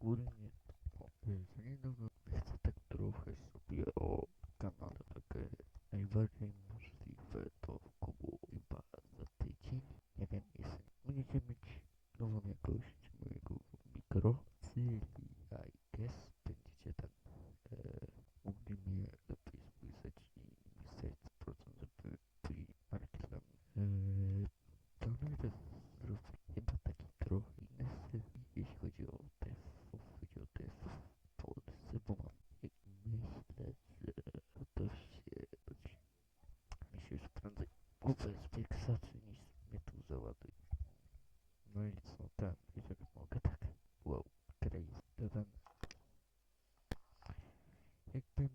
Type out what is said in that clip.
ogólnie powiedzenia no, chcę tak trochę sobie o kanale tak najbardziej możliwe to około chyba za tydzień. Nie wiem, jestem. Będziecie mieć nową jakość mojego mikro. все экраны области фиксации не смету за воды. Ну и лицо там, еще много так. Вау, крейс. Да-да. Якби